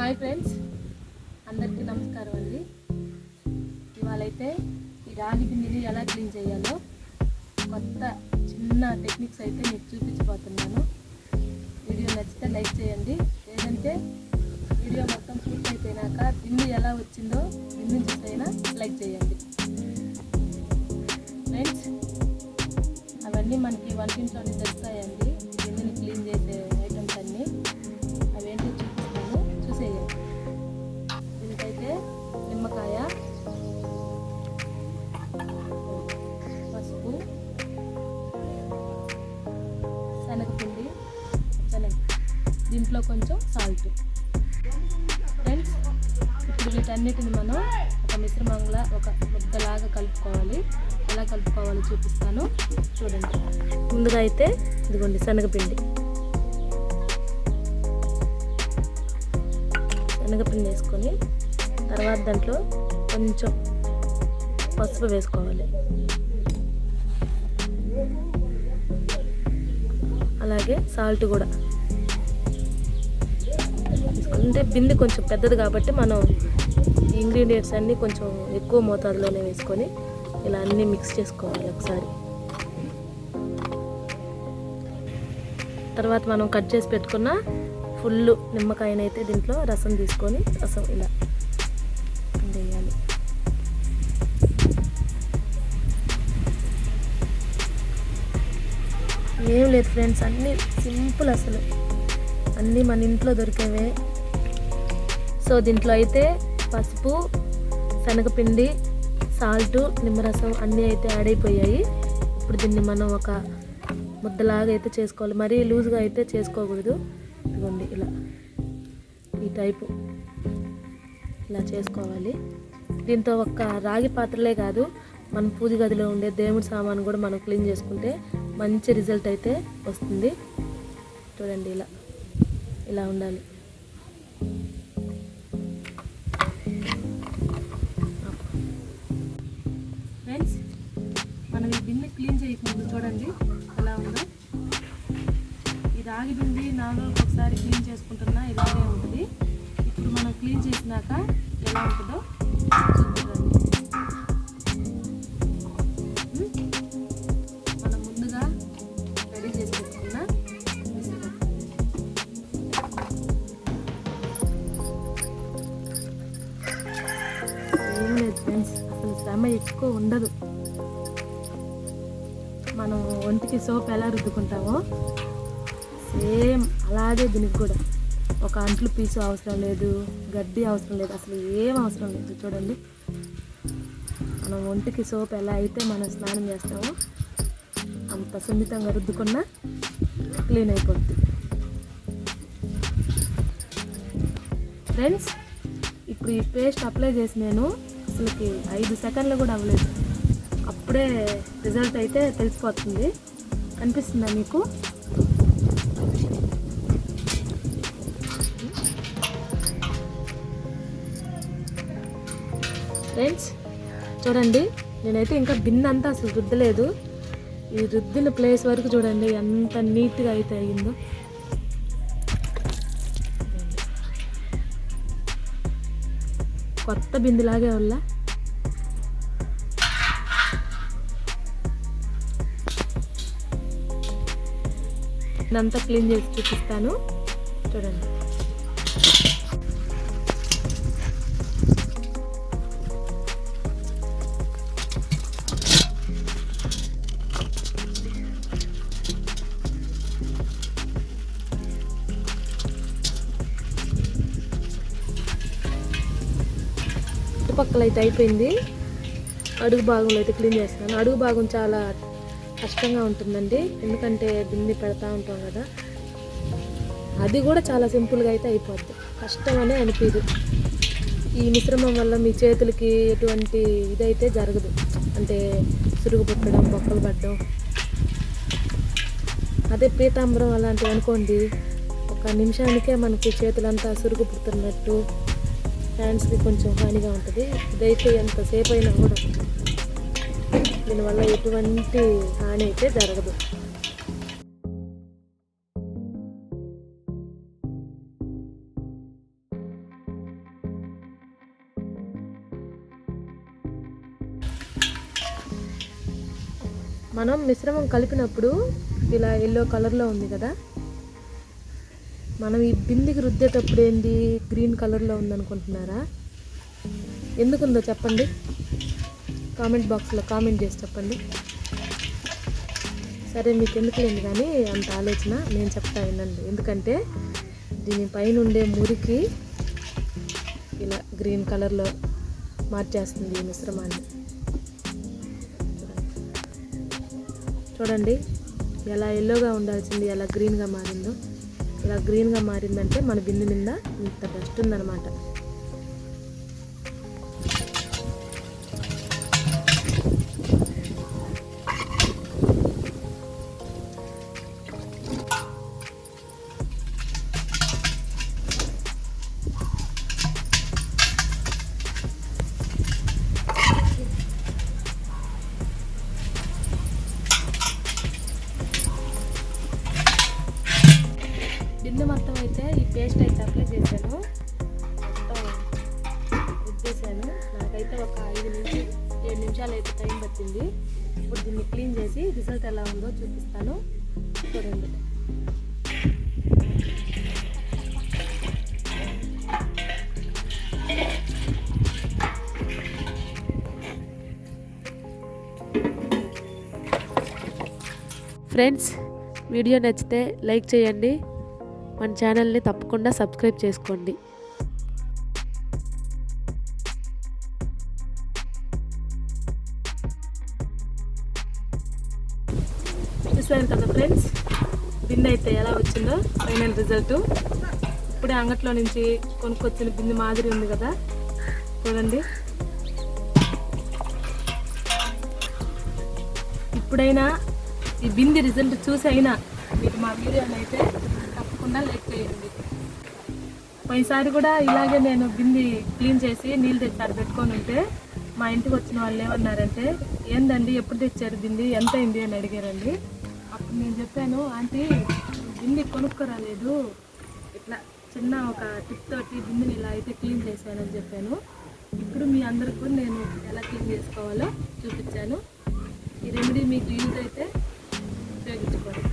Hi friends అందరికీ నమస్కారం అండి. ఇవాళైతే ఈ రాగి పిండిని ఎలా క్లీన్ చేయాలో కొత్త చిన్న టెక్నిక్స్ అయితే మీకు చూపించబోతున్నాను. వీడియో నచ్చితే లైక్ చేయండి. లేదంటే వీడియో మొత్తం పూర్తి అయిపోయినాక పిండి ఎలా వచ్చిందో పిండి చూసైనా లైక్ చేయండి. ఫ్రెండ్స్ అవన్నీ మనకి వంటింట్లోనే తెలుస్తాయి దీంట్లో కొంచెం సాల్ట్. ఫ్రెండ్స్ ఇప్పుడు వీటన్నిటిని మనం ఒక మిశ్రమంలా ఒక ముద్దలాగా కలుపుకోవాలి. ఎలా కలుపుకోవాలో చూపిస్తాను. చూడండి. ముందుగా అయితే ఇదిగోండి శనగపిండి. శనగపిండి వేసుకొని తర్వాత దాంట్లో కొంచెం పసుపు వేసుకోవాలి. అలాగే సాల్ట్ కూడా. అంటే బింది కొంచెం పెద్దది కాబట్టి మనం ఇంగ్రీడియంట్స్ అన్నీ కొంచెం ఎక్కువ మోతాదులోనే వేసుకొని ఇలా అన్నీ మిక్స్ చేసుకోవాలి ఒకసారి. తర్వాత మనం కట్ చేసి పెట్టుకున్న ఫుల్ నిమ్మకాయనైతే దీంట్లో రసం తీసుకొని రసం ఇలా వేయాలి. ఏం లేదు ఫ్రెండ్స్ అన్నీ సింపుల్ అసలు. అన్నీ మన ఇంట్లో దొరికేవే. సో దీంట్లో అయితే పసుపు శనగపిండి సాల్ట్ నిమ్మరసం అన్నీ అయితే యాడ్ అయిపోయాయి. ఇప్పుడు దీన్ని మనం ఒక ముద్దలాగా అయితే చేసుకోవాలి. మరీ లూజ్గా అయితే చేసుకోకూడదు. ఇదిగోండి ఇలా. ఈ టైపు ఇలా చేసుకోవాలి. దీంతో ఒక్క రాగి పాత్రలే కాదు మన పూజ గదిలో ఉండే దేవుడి సామాను కూడా మనం క్లీన్ చేసుకుంటే మంచి రిజల్ట్ అయితే వస్తుంది. చూడండి ఇలా. ఇలా ఉండాలి. ఫ్రెండ్స్ మనం ఈ బిన్ని క్లీన్ చేయకముందు చూడండి ఎలా ఉందో. ఈ రాగి బింది నాలుగు ఒకసారి క్లీన్ చేసుకుంటున్నా ఇలాగే ఉంటుంది. ఇప్పుడు మనం క్లీన్ చేసినాక ఎలా ఉంటుందో చూద్దామండి. అసలు శ్రమ ఎక్కువ ఉండదు. మనం ఒంటికి సోప్ ఎలా రుద్దుకుంటామో సేమ్ అలాగే దీనికి కూడా. ఒక అంట్లు పీసు అవసరం లేదు గడ్డి అవసరం లేదు అసలు ఏం అవసరం లేదు చూడండి. మనం ఒంటికి సోప్ ఎలా అయితే మనం స్నానం చేస్తామో అంత సున్నితంగా రుద్దుకున్నా క్లీన్ అయిపోద్ది. ఫ్రెండ్స్ ఇప్పుడు ఈ పేస్ట్ అప్లై చేసి నేను అసలుకి ఐదు సెకండ్లు కూడా అవ్వలేదు. అప్పుడే రిజల్ట్ అయితే తెలిసిపోతుంది. కనిపిస్తుందా మీకు? ఫ్రెండ్స్ చూడండి నేనైతే ఇంకా బిన్ అంతా అసలు రుద్దలేదు. ఈ రుద్దిన ప్లేస్ వరకు చూడండి ఎంత నీట్గా అయితే అయ్యిందో. కొత్త బిందులాగే వల్ల ఇదంతా క్లీన్ చేసి చూపిస్తాను. చూడండి. చుట్టుపక్కల అయితే అయిపోయింది. అడుగు భాగంలో అయితే క్లీన్ చేస్తున్నాను. అడుగు భాగం చాలా కష్టంగా ఉంటుందండి. ఎందుకంటే బింది పెడతా ఉంటాం కదా. అది కూడా చాలా సింపుల్గా అయితే అయిపోద్ది. కష్టం అనే అనిపించదు ఈ మిశ్రమం వల్ల మీ చేతులకి ఎటువంటి ఇదైతే జరగదు. అంటే సురుగు పుట్టడం బొక్కలు పడడం అదే పీతాంబరం అలాంటివి అనుకోండి. ఒక నిమిషానికే మనకి చేతులంతా సురుగు పుడుతున్నట్టు హ్యాండ్స్కి కొంచెం హానిగా ఉంటుంది. ఇదైతే ఎంతసేపు అయినా కూడా దీనివల్ల ఎటువంటి హాని అయితే జరగదు. మనం మిశ్రమం కలిపినప్పుడు ఇలా ఎల్లో కలర్లో ఉంది కదా మనం ఈ బిందికి రుద్దేటప్పుడు ఏంది? గ్రీన్ కలర్లో ఉందనుకుంటున్నారా? ఎందుకుందో చెప్పండి. కామెంట్ బాక్స్లో కామెంట్ చేసి చెప్పండి. సరే మీకు ఎందుకు లేదు కానీ అంత ఆలోచన నేను చెప్తా వినండి. ఎందుకంటే దీని పైన ఉండే మురికి ఇలా గ్రీన్ కలర్లో మార్చేస్తుంది ఈ మిశ్రమాన్ని. చూడండి ఎలా ఎల్లోగా ఉండాల్సింది ఎలా గ్రీన్గా మారిందో. ఇలా గ్రీన్గా మారిందంటే మన బిందు మీద ఇంత డస్ట్ ఉందన్నమాట. రుద్దేశాను నాకైతే ఒక ఐదు నుంచి ఏడు నిమిషాలు అయితే టైం పట్టింది. ఇప్పుడు దీన్ని క్లీన్ చేసి రిజల్ట్ ఎలా ఉందో చూపిస్తాను. చూడండి. ఫ్రెండ్స్ వీడియో నచ్చితే లైక్ చేయండి. మన ఛానల్ని తప్పకుండా సబ్స్క్రైబ్ చేసుకోండి. చూసారు కదా ఫ్రెండ్స్? బిందె అయితే ఎలా వచ్చిందో ఫైనల్ రిజల్ట్. ఇప్పుడే అంగట్లో నుంచి కొనుక్కొచ్చిన బిందె మాదిరి ఉంది కదా? చూడండి. ఇప్పుడైనా ఈ బింది రిజల్ట్ చూసి అయినా మీరు మా వీడియోని అయితే తప్పకుండా లైక్ చేయండి. పోయినసారి కూడా ఇలాగే నేను బింది క్లీన్ చేసి నీళ్ళు తెచ్చారు పెట్టుకొని ఉంటే మా ఇంటికి వచ్చిన వాళ్ళు ఏమన్నారంటే ఏందండి ఎప్పుడు తెచ్చారు బింది? ఎంత అయింది? అని అడిగారండి. నేను చెప్పాను ఆంటీ బింది కొనుక్కోరాలేదు. ఇట్లా చిన్న ఒక టిప్ తోటి బిందిని ఇలా అయితే క్లీన్ చేశానని చెప్పాను. ఇప్పుడు మీ అందరికీ నేను ఎలా క్లీన్ చేసుకోవాలో చూపించాను. ఈ రెమెడీ మీకు యూజ్ అయితే ఉపయోగించుకోండి.